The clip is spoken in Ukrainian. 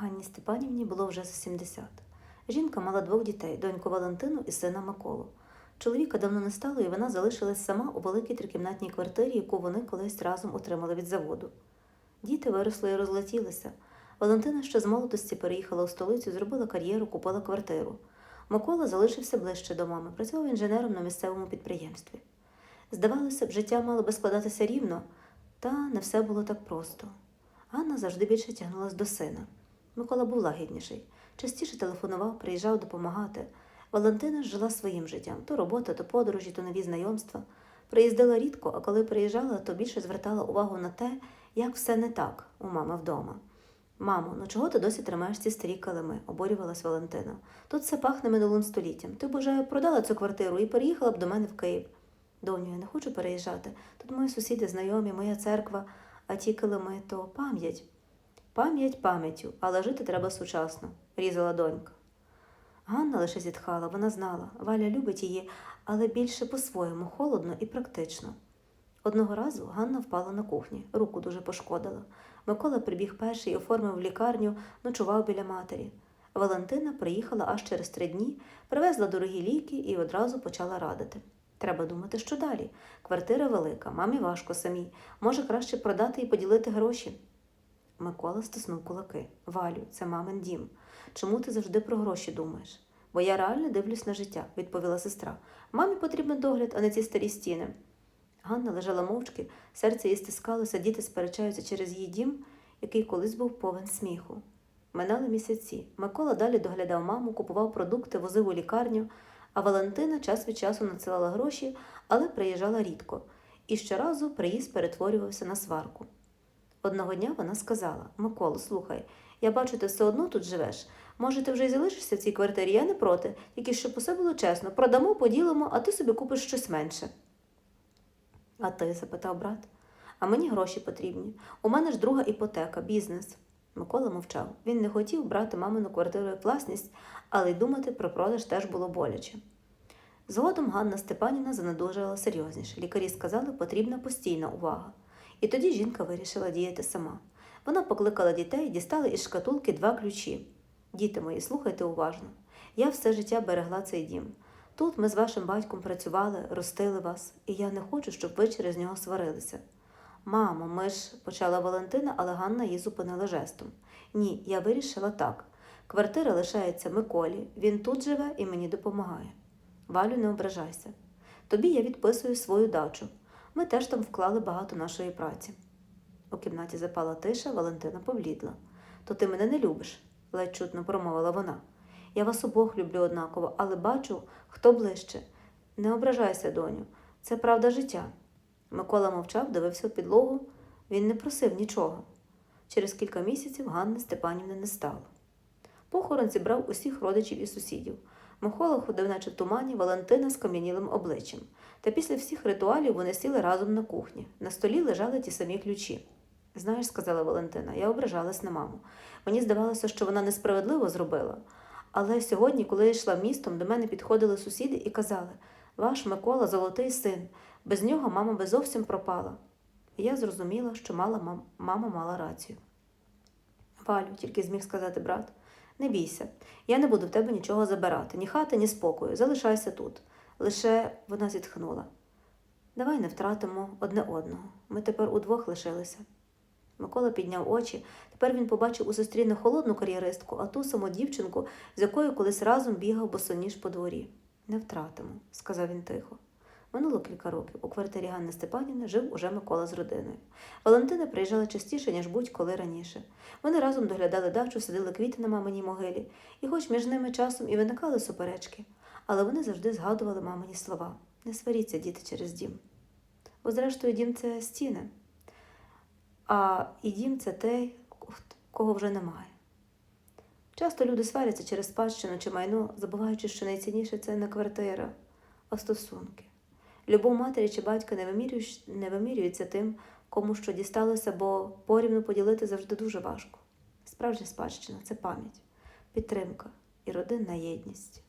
Ганні Степанівні було вже за 70. Жінка мала двох дітей доньку Валентину і сина Миколу. Чоловіка давно не стало, і вона залишилась сама у великій трикімнатній квартирі, яку вони колись разом отримали від заводу. Діти виросли і розлетілися. Валентина ще з молодості переїхала у столицю, зробила кар'єру, купила квартиру. Микола залишився ближче до мами, працював інженером на місцевому підприємстві. Здавалося б, життя мало би складатися рівно, та не все було так просто. Ганна завжди більше тягнулася до сина. Микола був лагідніший, частіше телефонував, приїжджав допомагати. Валентина жила своїм життям то робота, то подорожі, то нові знайомства. Приїздила рідко, а коли приїжджала, то більше звертала увагу на те, як все не так у мами вдома. Мамо, ну чого ти досі тримаєш ці старі килими? обурювалась Валентина. Тут все пахне минулим століттям. Ти б уже продала цю квартиру і переїхала б до мене в Київ. Доню, я не хочу переїжджати. Тут мої сусіди знайомі, моя церква, а ті килими то пам'ять. Пам'ять пам'яттю, але жити треба сучасно, різала донька. Ганна лише зітхала, вона знала, Валя любить її, але більше по-своєму, холодно і практично. Одного разу Ганна впала на кухні, руку дуже пошкодила. Микола прибіг перший, оформив лікарню, ночував біля матері. Валентина приїхала аж через три дні, привезла дорогі ліки і одразу почала радити. Треба думати, що далі. Квартира велика, мамі важко самій. Може, краще продати і поділити гроші. Микола стиснув кулаки. Валю, це мамин дім. Чому ти завжди про гроші думаєш? Бо я реально дивлюсь на життя, відповіла сестра. Мамі потрібен догляд, а не ці старі стіни. Ганна лежала мовчки, серце її стискалося, діти сперечаються через її дім, який колись був повен сміху. Минали місяці. Микола далі доглядав маму, купував продукти, возив у лікарню, а Валентина час від часу надсилала гроші, але приїжджала рідко. І щоразу приїзд перетворювався на сварку. Одного дня вона сказала: Миколо, слухай, я бачу, ти все одно тут живеш. Може, ти вже й залишишся в цій квартирі, я не проти, тільки щоб усе було чесно. Продамо, поділимо, а ти собі купиш щось менше. А ти? запитав брат. А мені гроші потрібні. У мене ж друга іпотека, бізнес. Микола мовчав. Він не хотів брати мамину квартиру як власність, але й думати про продаж теж було боляче. Згодом Ганна Степанівна занедужала серйозніше. Лікарі сказали, потрібна постійна увага. І тоді жінка вирішила діяти сама. Вона покликала дітей, дістала із шкатулки два ключі. Діти мої, слухайте уважно. Я все життя берегла цей дім. Тут ми з вашим батьком працювали, ростили вас, і я не хочу, щоб ви через нього сварилися. Мамо, ми ж почала Валентина, але Ганна її зупинила жестом. Ні, я вирішила так. Квартира лишається Миколі, він тут живе і мені допомагає. Валю, не ображайся. Тобі я відписую свою дачу. Ми теж там вклали багато нашої праці. У кімнаті запала тиша, Валентина поблідла. То ти мене не любиш, ледь чутно промовила вона. Я вас обох люблю однаково, але бачу, хто ближче. Не ображайся, доню, це правда життя. Микола мовчав, дивився в підлогу. Він не просив нічого. Через кілька місяців Ганни Степанівни не стало. Похорон зібрав усіх родичів і сусідів. Микола ходив, наче в тумані, Валентина з кам'янілим обличчям. Та після всіх ритуалів вони сіли разом на кухні. На столі лежали ті самі ключі. Знаєш, сказала Валентина, я ображалась на маму. Мені здавалося, що вона несправедливо зробила. Але сьогодні, коли я йшла містом, до мене підходили сусіди і казали Ваш Микола золотий син, без нього мама би зовсім пропала. І я зрозуміла, що мала мам... мама мала рацію. Валю, тільки зміг сказати брат, не бійся, я не буду в тебе нічого забирати, ні хати, ні спокою, залишайся тут. Лише вона зітхнула. Давай не втратимо одне одного. Ми тепер удвох лишилися. Микола підняв очі. Тепер він побачив у сестрі не холодну кар'єристку, а ту саму дівчинку, з якою колись разом бігав босоніж по дворі. Не втратимо, сказав він тихо. Минуло кілька років. У квартирі Ганни Степанівни жив уже Микола з родиною. Валентина приїжджала частіше, ніж будь-коли раніше. Вони разом доглядали дачу, садили квіти на маминій могилі, і хоч між ними часом і виникали суперечки, але вони завжди згадували мамині слова не сваріться, діти, через дім. Бо, зрештою, дім це стіни, а і дім це той, кого вже немає. Часто люди сваряться через спадщину чи майно, забуваючи, що найцінніше це не квартира, а стосунки. Любов матері чи батька не, вимірюється тим, кому що дісталося, бо порівну поділити завжди дуже важко. Справжня спадщина це пам'ять, підтримка і родинна єдність.